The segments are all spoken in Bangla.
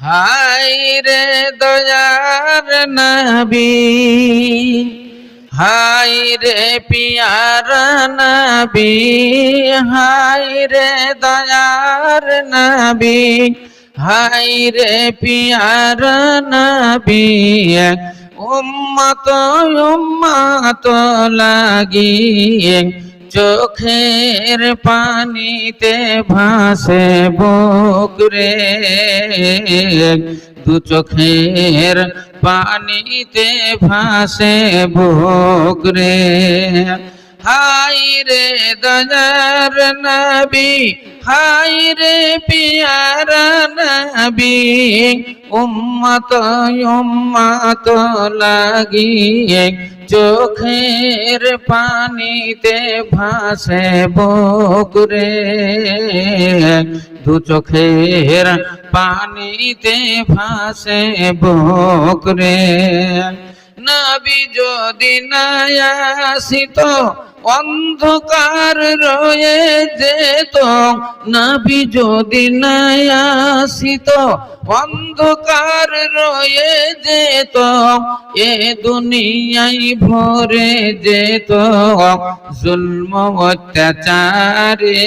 হাই রে দয়ার নবী হাই রে পিয়ার নবী হাই রে দয়ার নবী হাই রে পিয়ার নবী উম্মত উম্মত লাগিয়ে চোখের পানিতে ভাসে বকরে দু চোখের পানিতে ভাসে বকরে হাই রে দয়ার নবী হাই রে পিয়ার নবী, উম্মত উম্মত লাগিয়ে চোখের পানিতে ভাসে বকরে দু চোখের পানিতে ভাসে বকরে নবী যদি নায়াসিত অন্ধকার রয়ে যেত, নবী যদি নায়াসিত অন্ধকার রয়ে যেত, এ দুনিয়াই ভরে যেত। জুলম, অত্যাচারে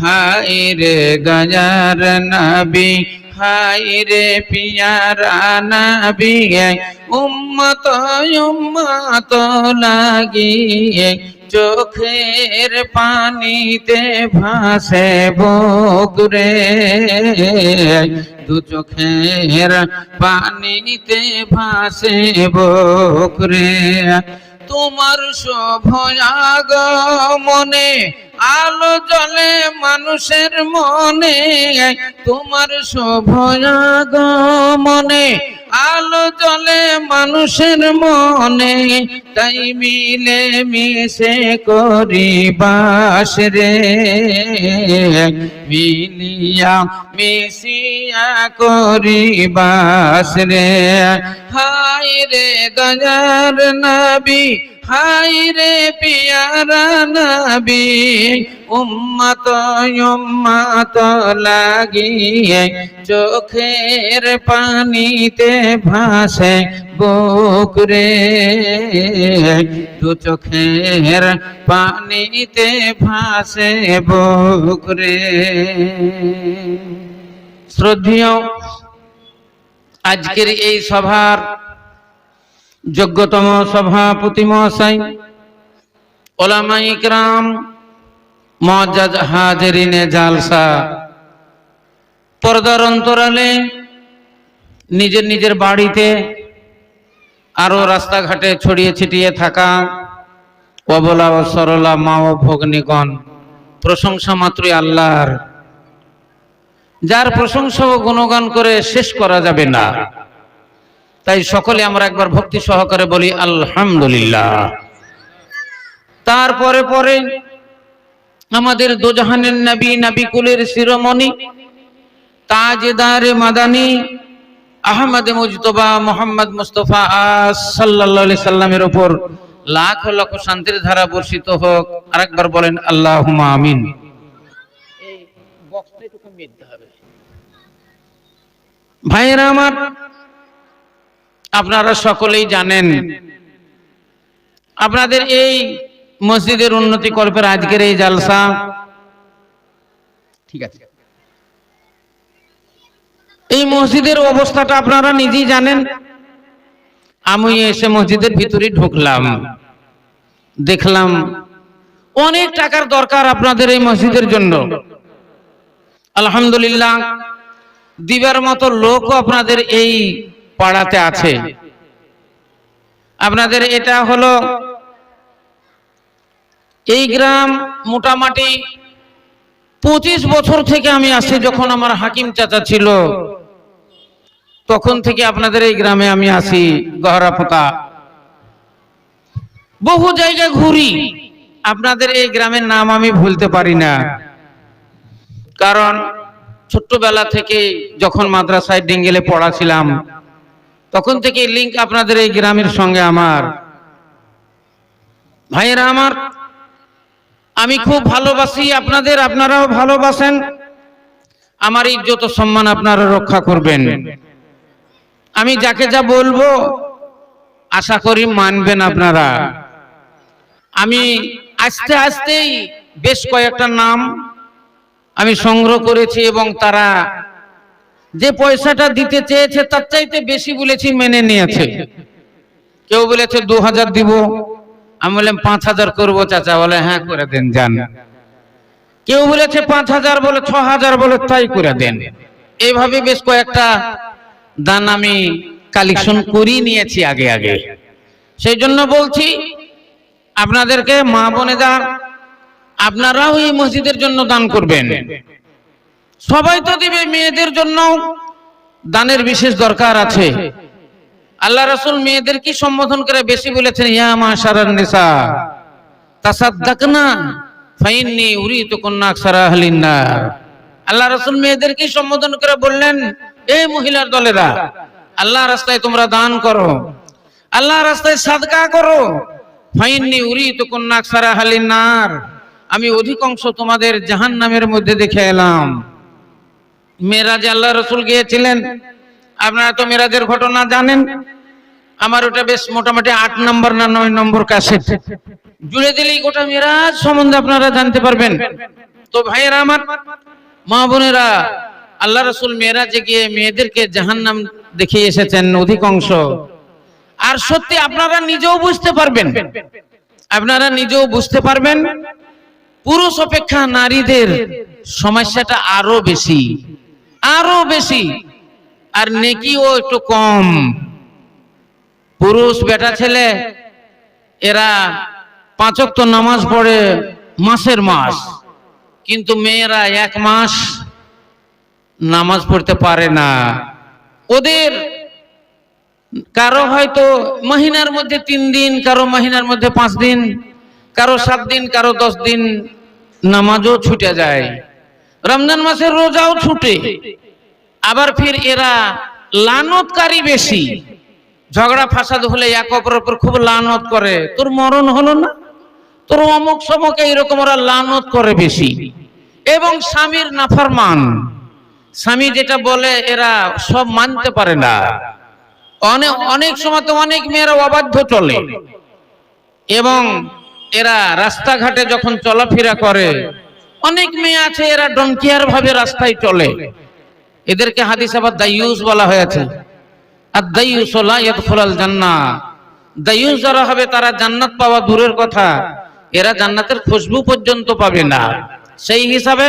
হায় রে গজার নবী হাই রে পিয়ারা নবী উম্মত উম্মত লাগিয়ে, চোখের পানিতে ভাসে বকরে দু চোখের পানিতে ভাসে বকরে তোমার শোভয়াগ মনে আলো জলে মানুষের মনে, তোমার শোভয়াগ মনে। আলো জলে মানুষের মনে, তাই মিলে মিশে করি বাস রে। মিলিয়া মিশিয়া করি বাস রে। হাই রে দয়ার নবী হাই রে পিয়ারা নবী, উম্মত উম্মত লাগিয়ে চোখের পানিতে ভাসে বকরে দু চোখের পানিতে ভাসে বকরে শ্রদ্ধেয়, আজকের এই সভার যোগ্যতম সভাপতি মহাশয় ওলামা ইকরাম, মজাজ হাজরিনে জালসা। পর্দার অন্তরালে, নিজের নিজের বাড়িতে আরও রাস্তাঘাটে ছড়িয়ে ছিটিয়ে থাকা অবলা ও সরলা মা ও ভগ্নিগণ, প্রশংসা মাত্রই আল্লাহর। যার প্রশংসা ও গুণগান করে শেষ করা যাবে না। তাই সকলে আমরা একবার ভক্তি সহকারে বলি আলহামদুলিল্লাহ। তারপরে পরে আমাদের দোজাহানের নবী নবী কুলের শিরোমণি তাজদার মাদানি আহমদ মুজতবা মোহাম্মদ মুস্তফা আলাইহি সাল্লামের উপর লাখ লক্ষ শান্তির ধারা বর্ষিত হোক আরেকবার বলেন আল্লাহ আমিন। ভাইয়েরা আমার আপনারা সকলেই জানেন। আপনাদের এই মসজিদের উন্নতি কল্পের আজকের এই জালসা। ঠিক আছে। এই মসজিদের অবস্থাটা আপনারা নিজেই জানেন। আমি এসে মসজিদের ভিতরে ঢুকলাম। দেখলাম অনেক টাকার দরকার আপনাদের এই মসজিদের জন্য। আলহামদুলিল্লাহ দিবার মতো লোকও আপনাদের এই পাড়াতে আছে। আপনাদের এটা হলো এই গ্রাম মোটামুটি পঁচিশ বছর থেকে আমি আসি যখন আমার হাকিম চাচা ছিল। তখন থেকে আপনাদের এই গ্রামে আমি আসি গহরাপোতা। বহু জায়গায় ঘুরি। আপনাদের এই গ্রামের নাম আমি ভুলতে পারি না। কারণ ছোট্টবেলা থেকে যখন মাদ্রাসায় ডিঙ্গেলে পড়াছিলাম তখন থেকে লিঙ্ক আপনাদের এই গ্রামের সঙ্গে আমার। ভাইয়েরা আমার, আমি খুব ভালোবাসি, আপনাদের আপনারাও ভালোবাসেন। আমার ইজ্জত সম্মান আপনারা রক্ষা করবেন। আমি যাকে যা বলব, আশা করি মানবেন আপনারা। আমি আস্তে আস্তেই বেশ কয়েকটা নাম আমি সংগ্রহ করেছি এবং তারা যে পয়সাটা দিতে চেয়েছে, তার চাইতে বেশি বলেছি মেনে নিয়েছে। কেউ বলেছে দু হাজার দিব। আমি বললাম পাঁচ হাজার করব চাচা, বলে হ্যাঁ করে দেন, যান। কেউ বলেছে পাঁচ হাজার বলে ছ হাজার বলে, তাই করে দেন। এইভাবে বেশ কয়েকটা দান আমি কালেকশন করিয়ে নিয়েছি আগে আগে। সেই জন্য বলছি, আপনাদেরকে মা বনে বোনেরা, আপনারাও এই মসজিদের জন্য দান করবেন। সবাই তো দিবে মেয়েদের জন্য দানের বিশেষ দরকার আছে। আল্লাহ রাসূল মেয়েদের কি সম্বোধন করে বেশি বলেছেন, ইয়া নিসা উরিতু কুন্না আকসারা আহলিন নার আল্লাহ রাসূল মেয়েদের কি সম্বোধন করে বললেন এই মহিলার দলেরা, আল্লাহ রাস্তায় তোমরা দান করো, আল্লাহ রাস্তায় সাদকা করো, ফাইন্নি উরিতু কুন্না আকসারা আহলিন নার আমি অধিকাংশ তোমাদের জাহান্নামের মধ্যে দেখে এলাম। মেরাজে আল্লাহ রসুল গিয়েছিলেন। আপনারা তো মেরাজের ঘটনা জানেন। আমার ওটা বেশ মোটামুটি আট নম্বর না নয় নম্বর কাসেট জুড়ে দিলেই গোটা মেরাজ সম্বন্ধে আপনারা জানতে পারবেন। তো ভাইয়েরা আমার, মা বোনেরা, আল্লাহ রসুল মেয়েরাজে গিয়ে মেয়েদেরকে জাহান্নাম দেখিয়ে এসেছেন অধিকাংশ। আর সত্যি আপনারা নিজেও বুঝতে পারবেন। আপনারা নিজেও বুঝতে পারবেন, পুরুষ অপেক্ষা নারীদের সমস্যাটা আরও বেশি। আরও বেশি। আর নেকিও একটু কম। পুরুষ বেটা ছেলে, এরা পাঁচক তো নামাজ পড়ে মাসের মাস। কিন্তু মেয়েরা এক মাস নামাজ পড়তে পারে না। ওদের কারও হয়তো মহিনার মধ্যে তিন দিন, কারও মহিনার মধ্যে পাঁচ দিন, কারও সাত দিন, কারও দশ দিন নামাজও ছুটে যায়। রমজান মাসের রোজাও ছুটে। আবার ফির এরা লানতকারী বেশি। ঝগড়া ফাসাদ হলে এক অপরের উপর খুব লানত করে। তোর মরণ হলো না? তোর অমুক সমক এইরকম ওরা লানত করে বেশি। এবং স্বামীর নাফরমান। স্বামী যেটা বলে, এরা সব মানতে পারে না। অনেক অনেক সময় তো অনেক মেয়েরা অবাধ্য চলে। এবং এরা রাস্তাঘাটে যখন চলাফেরা করে অনেক মেয়ে আছে, এরা ডনকিয়ার ভাবে রাস্তায় চলে। এদেরকে হাদিস আবার দাইয়ুস বলা হয়েছে। আর দাইয়ুস লা ইয়াদখুলাল জান্নাহ। যারা হবে, তারা জান্নাত পাওয়া দূরের কথা। এরা জান্নাতের খুশবু পর্যন্ত পাবে না। সেই হিসাবে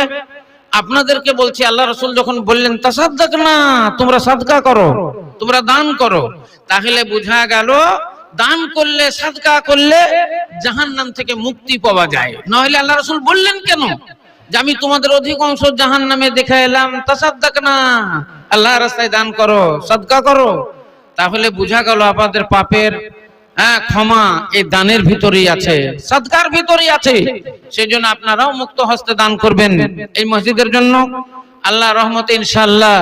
আপনাদেরকে বলছি, আল্লাহ রসুল যখন বললেন তা তাসাদ্দাক না তোমরা সাদকা করো, তোমরা দান করো। তাহলে বোঝা গেল, দান করলে, সাদকা করলে জাহান্নাম থেকে মুক্তি পাওয়া যায়। নইলে আল্লাহ রসুল বললেন কেন? যে আমি তোমাদের অধিকাংশ জাহান নামে দেখে এলাম তাসাদ্দাক না আল্লাহ রাস্তায় দান করো, সদকা করো। তাহলে বোঝা গেল আপনাদের পাপের হ্যাঁ ক্ষমা এই দানের ভিতরেই আছে, সদকার ভিতরেই আছে। সেই জন্য আপনারাও মুক্ত হস্তে দান করবেন এই মসজিদের জন্য। আল্লাহ রহমত ইনশাল্লাহ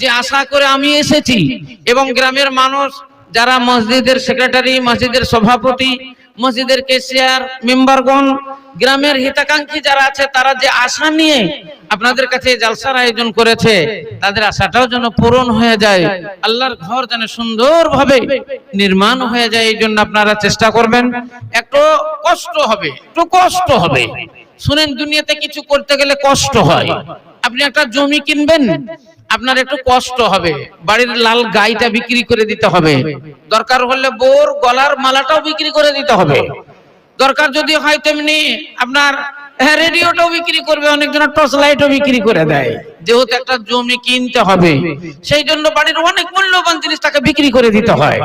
যে আশা করে আমি এসেছি এবং গ্রামের মানুষ, যারা মসজিদের সেক্রেটারি মসজিদের সভাপতি মসজিদের কেশিয়ার মেম্বারগণ, গ্রামের হিতাকাঙ্ক্ষী যারা আছে, তারা যে আশা নিয়ে আপনাদের কাছে জালসার আয়োজন করেছে, তাদের আশাটাও যেন পূরণ হয়ে যায়। আল্লাহর ঘর যেন সুন্দরভাবে নির্মাণ হয়ে যায়, এই জন্য আপনারা চেষ্টা করবেন। একটু কষ্ট হবে, একটু কষ্ট হবে। শুনেন, দুনিয়াতে কিছু করতে গেলে কষ্ট হয়। আপনি একটা জমি কিনবেন আপনার একটু কষ্ট হবে। বাড়ির লাল গাইটা বিক্রি করে দিতে হবে। দরকার হলে বোর গলার মালাটাও বিক্রি করে দিতে হবে। দরকার যদি হয় তেমনি আপনার হ্যাঁ রেডিওটাও বিক্রি করবে অনেকজন টর্চ লাইটও বিক্রি করে দেয়। যেহেতু একটা জমি কিনতে হবে সেই জন্য বাড়ির অনেক মূল্যবান জিনিস তাকে বিক্রি করে দিতে হয়।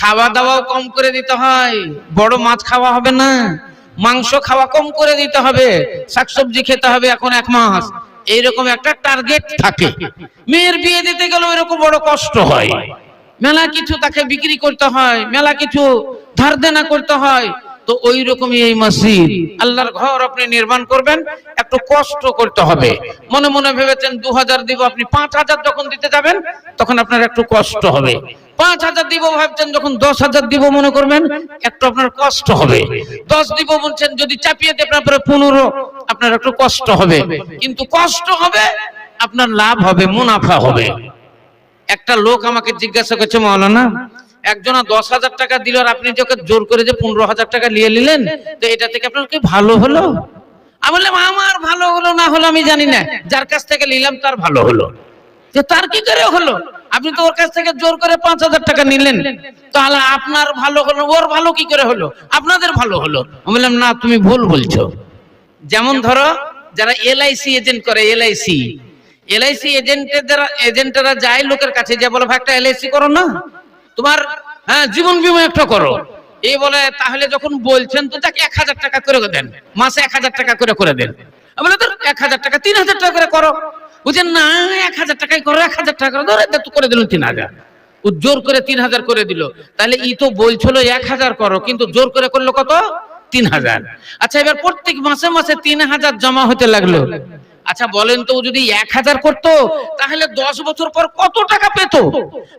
খাওয়া দাওয়াও কম করে দিতে হয়। বড় মাছ খাওয়া হবে না। মাংস খাওয়া কম করে দিতে হবে। শাকসবজি খেতে হবে এখন এক মাস। এইরকম একটা টার্গেট থাকে। মেয়ের বিয়ে দিতে গেলেও এরকম বড় কষ্ট হয়। মেলা কিছু তাকে বিক্রি করতে হয়, মেলা কিছু ধার দেনা করতে হয়। তো ওই রকমই এই মসজিদ। আল্লাহর ঘর আপনি নির্মাণ করবেন, একটু কষ্ট করতে হবে। মনে মনে ভেবেছেন দু হাজার দিব, আপনি পাঁচ হাজার যখন দিতে যাবেন, তখন আপনার একটু কষ্ট হবে। পাঁচ হাজার দিব ভাবছেন, যখন দশ হাজার দিব মনে করবেন, একটু আপনার কষ্ট হবে। দশ দিব বলছেন, যদি চাপিয়ে দেবেন আপনার পনেরো, আপনার একটু কষ্ট হবে। কিন্তু কষ্ট হবে, আপনার লাভ হবে, মুনাফা হবে। একটা লোক আমাকে জিজ্ঞাসা করছে মৌলানা একজনা দশ হাজার টাকা দিল আর আপনি যখন জোর করে যে পনেরো হাজার টাকা নিয়ে নিলেন, তো এটা থেকে আপনার কি ভালো হলো? আমি বললাম, আমার ভালো হলো না হলো আমি জানি না। যার কাছ থেকে নিলাম, তার ভালো হলো। যে তার কি করে হলো? আপনি তো ওর কাছ থেকে জোর করে পাঁচ হাজার টাকা নিলেন। তাহলে আপনার ভালো হলো, ওর ভালো কি করে হলো? আপনাদের ভালো হলো। আমি বললাম, না, তুমি ভুল বলছো। যেমন ধরো, যারা এলআইসি এজেন্ট করে, এলআইসি। এলআইসি এজেন্টের এজেন্টরা যায় লোকের কাছে, যে বলো, ভাই, একটা এলআইসি করো না। তোমার হ্যাঁ জীবন বীমা একটা করো। এই বলে, তাহলে যখন বলছেন, তো তাকে এক হাজার টাকা করে দেন। মাসে এক হাজার টাকা করে করে দেন। বলে তোর এক হাজার টাকা, তিন হাজার টাকা করে করো। বুঝছেন না, এক হাজার টাকাই করো, এক হাজার টাকা ধরে তো করে দিল তিন হাজার। ও জোর করে তিন হাজার করে দিল। তাহলে ই তো বলছিল এক হাজার করো, কিন্তু জোর করে করল কত? তিন হাজার। আচ্ছা এবার প্রত্যেক মাসে মাসে তিন হাজার জমা হতে লাগল। আচ্ছা বলেন তো যদি এক হাজার করতো, তাহলে দশ বছর পর কত টাকা পেত?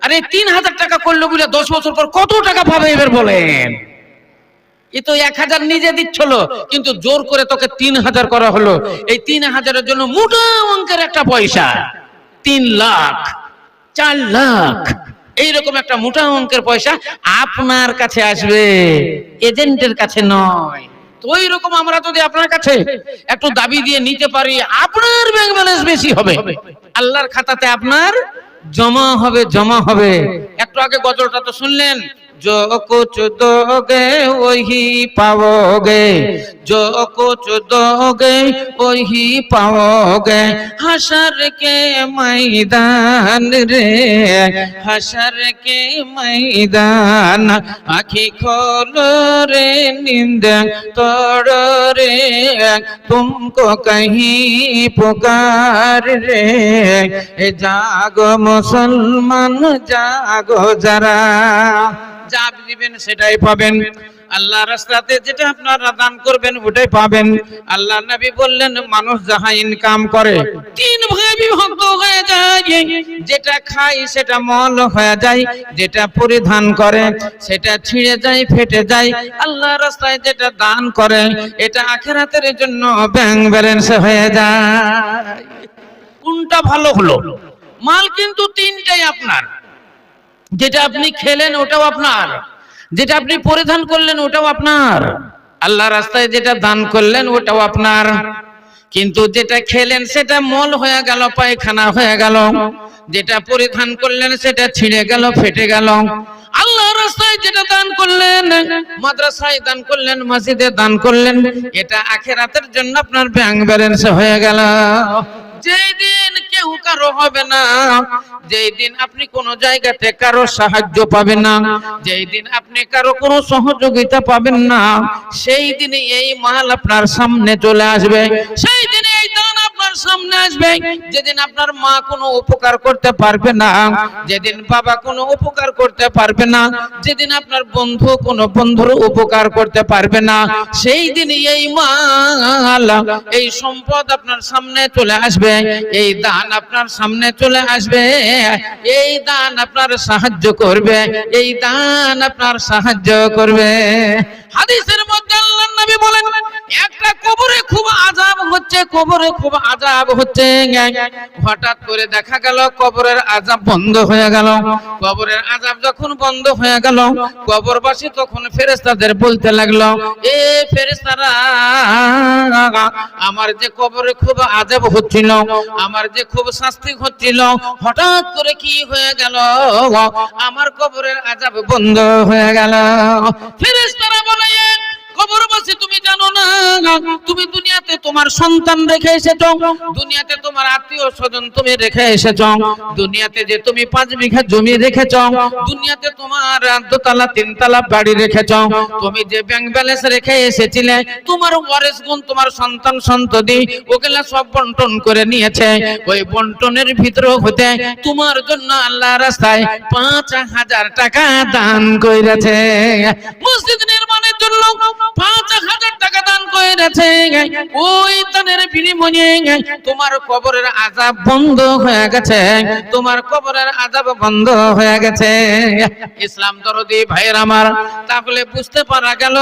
আরে, তিন হাজার টাকা করল বলে দশ বছর পর কত টাকা পাবে এবার বলেন? এ তো এক হাজার নিজে দিচ্ছিল, কিন্তু জোর করে তোকে তিন হাজার করা হলো। এই তিন হাজারের জন্য মোটা অঙ্কের একটা পয়সা। তিন লাখ, চার লাখ, এইরকম একটা মোটা অঙ্কের পয়সা আপনার কাছে আসবে, এজেন্টের কাছে নয়। তো ওই রকম আমরা যদি আপনার কাছে একটু দাবি দিয়ে নিতে পারি, আপনার ব্যাংক ব্যালেন্স বেশি হবে। আল্লাহর খাতাতে আপনার জমা হবে জমা হবে। একটু আগে গজলটা তো শুনলেন जो कुछ दोगे वही पाओगे जो कुछ दोगे वही पाओगे हशर के मैदान रे हशर के मैदान आखी खोलो रे नींद तोड़ो रे तुमको कहीं पुकार रे जागो मुसलमान जागो जरा যা দিবেন সেটাই পাবেন। আল্লাহ রাস্তাতে যেটা আপনারা দান করবেন ওটাই পাবেন। আল্লাহ নবী বললেন, মানুষ যাহা ইনকাম করে, তিন ভাগে বিভক্ত হয়ে যায়। যেটা খাই সেটা মল হয়ে যায়, যেটা পরিধান করে সেটা ছিঁড়ে যায়, ফেটে যায়। আল্লাহ রাস্তায় যেটা দান করে, এটা আখেরাতের জন্য ব্যাংক ব্যালেন্স হয়ে যায়। কোনটা ভালো হলো? মাল কিন্তু তিনটাই আপনার। যেটা আপনি খেলেন ওটাও আপনার। যেটা আপনি পরিধান করলেন ওটাও আপনার। আল্লাহ রাস্তায় যেটা দান করলেন ওটাও আপনার। কিন্তু যেটা খেলেন সেটা মল হয়ে গেল, পায়খানা হয়ে গেল। যেটা পরিধান করলেন সেটা ছিঁড়ে গেল, ফেটে গেল। আল্লাহ রাস্তায় যেটা দান করলেন, মাদ্রাসায় দান করলেন, মসজিদে দান করলেন, এটা আখেরাতের জন্য আপনার ব্যাংক ব্যালেন্স হয়ে গেল। যেই দিন কেউ কারও হবে না। যেই দিন আপনি কোন জায়গাতে কারও সাহায্য পাবেন না, যেই দিন আপনি কারও কোনো সহযোগিতা পাবেন না, সেই দিনে এই মাল আপনার সামনে চলে আসবে। সেই দিনে এই আপনার সামনে আসবে। যেদিন আপনার মা কোনো উপকার করতে পারবে না, যেদিন বাবা কোনো উপকার করতে পারবে না, যেদিন আপনার বন্ধু কোনো বন্ধুর উপকার করতে পারবে না, সেই দিন এই এই সম্পদ আপনার সামনে চলে আসবে, এই দান আপনার সামনে চলে আসবে, এই দান আপনার সাহায্য করবে, এই দান আপনার সাহায্য করবে। হাদিসের মধ্যে নবী বলেন, একটা কবরে খুব আযাব হচ্ছে, কবরে খুব আযাব হচ্ছে হঠাৎ করে দেখা গেল, কবরের আযাব বন্ধ হয়ে গেল। কবরের আযাব যখন বন্ধ হয়ে গেল, কবরবাসী তখন ফেরেশতাদের বলতে লাগল, এ ফেরেশতারা, আমার যে কবরে খুব আযাব হচ্ছিল, আমার যে খুব শাস্তি হচ্ছিল, হঠাৎ করে কি হয়ে গেল? আমার কবরের আযাব বন্ধ হয়ে গেল। ফেরেশতারা বলে "এ, কবরবাসী তুমি জানো না? তুমি দুনিয়াতে তোমার সন্তান রেখে এসেছ। দুনিয়াতে তোমার আত্মীয় স্বজন তুমি রেখে এসেছ। দুনিয়াতে যে তুমি পাঁচ বিঘা জমি রেখেছ দুনিয়াতে তোমার দোতলা তিনতলা বাড়ি রেখেছ। তুমি যে ব্যাংক ব্যালেন্স রেখে এসেছিলে তোমার ওয়ারেস গুণ তোমার সন্তান সন্ততি ওগুলা সব বন্টন করে নিয়েছে। ওই বন্টনের ভিতর হতে তোমার জন্য আল্লাহ রাস্তায় পাঁচ হাজার টাকা দান করেছে মসজিদ নির্মাণের পাঁচ হাজার টাকা দান ওই দানের বিনিময়ে তোমার কবরের আজাব বন্ধ হয়ে গেছে। তোমার কবরের আজাব বন্ধ হয়ে গেছে। ইসলাম দরদি ভাইয়ের আমার, তাহলে বুঝতে পারা গেল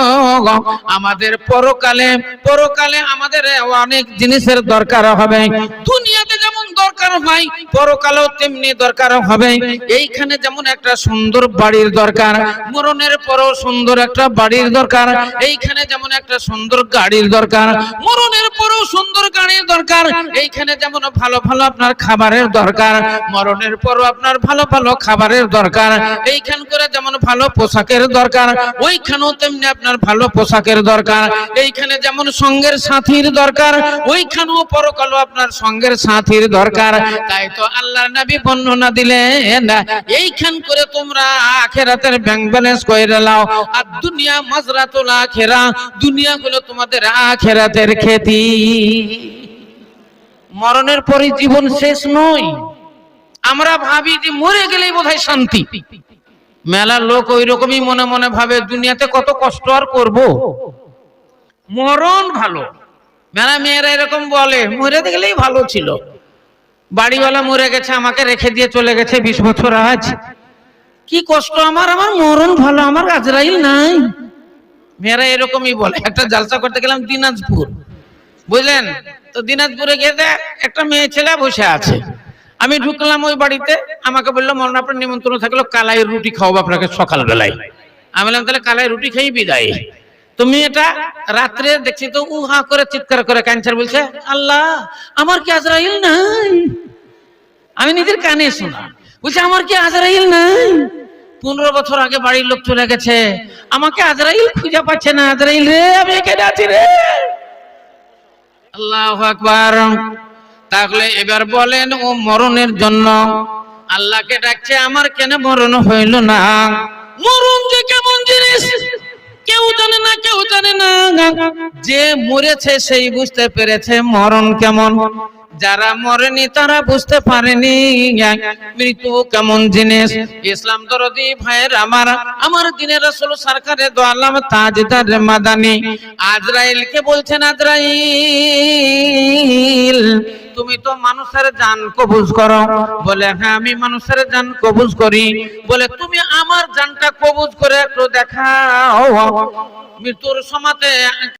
আমাদের পরকালে পরকালে আমাদের অনেক জিনিসের দরকার হবে। দুনিয়াতে যেমন দরকার হয়, পরকালেও তেমনি দরকার হবে। এইখানে যেমন একটা সুন্দর বাড়ির দরকার, মরণের পরও সুন্দর একটা বাড়ির দরকার। এইখানে যেমন একটা সুন্দর গাড়ির দরকার, মরণের পরও সুন্দর গাড়ির দরকার। এইখানে যেমন ভালো ভালো আপনার খাবারের দরকার, মরণের পরও আপনার ভালো ভালো খাবারের দরকার। এইখান করে যেমন ভালো পোশাকের দরকার, ওইখানেও তেমনি আপনার ভালো পোশাকের দরকার। এইখানে যেমন সঙ্গের সাথীর দরকার, ওইখানেও পরকালও আপনার সঙ্গের সাথীর দরকার। তাই তো আল্লাহর নবী বর্ণনা দিলেন এইখান করে তোমরা আখেরাতের ব্যাংক ব্যালেন্স করে নাও আর দুনিয়া মাজরাতুল আখেরা দুনিয়া হলো তোমাদের আখেরাতের খেতি। মরণের পরে জীবন শেষ নয়। আমরা ভাবি যে মরে গেলেই বোধহয় শান্তি। মেলা লোক ওই রকমই মনে মনে ভাবে দুনিয়াতে কত কষ্ট আর করব? মরণ ভালো। মেলা মেয়েরা এরকম বলে মরে গেলেই ভালো ছিল। বাড়িওয়ালা মরে গেছে আমাকে রেখে দিয়ে চলে গেছে বিশ বছর আজ। কি কষ্ট আমার আমার মরণ ভালো আমার আজরাইল নাই। মেয়েরা এরকমই বলে একটা জালসা করতে গেলাম দিনাজপুর। বুঝলেন? তো দিনাজপুরে গিয়ে একটা মেয়ে ছেলে বসে আছে। আমি ঢুকলাম ওই বাড়িতে আমাকে বলল মরণ আপনার নিমন্ত্রণ থাকল কালাই রুটি খাওয়াবো আপনাকে সকালবেলায়। আমি বললাম তাহলে কালাই রুটি খেয়ে বিদায়। তুমি এটা রাত্রে দেখছি তো উহা করে চিৎকার করে ক্যান্সার বলছে, আল্লাহ, আমার কি আজরাইল নাই? আমি নিজের কানে শোনা। বলছে, আমার কি আজরাইল নাই? পনেরো বছর আগে বাড়ির লোক চলে গেছে। আমাকে আজরাইল খুঁজে পাচ্ছে না, আজরাইল রে, আমি এখানে আছি রে। আল্লাহ আকবার। তাহলে এবার বলেন, ও মরণের জন্য আল্লাহকে ডাকছে, আমার কেন মরণ হইল না? মরণ যে কেমন জিনিস? জানে না কেউ জানে না। যে মরেছে সেই বুঝতে পেরেছে মরণ কেমন। যারা মরেনি তারা বুঝতে পারেনি। মৃত্যু কেমন জিনিস? ইসলাম দরদি ভাইয়ের আমার। আমার দিনের রাসূল সরকারে দোয়ালাম তাজদার মাদানি। আজরাইলকে বলছেন, আজরাইল, তুমি তো মানুষের জান কবুজ করো। বলে হ্যাঁ আমি মানুষের জান কবুজ করি। বলে, তুমি আমার জানটা কবুজ করে একটু দেখাও। মৃত্যুর সমাতে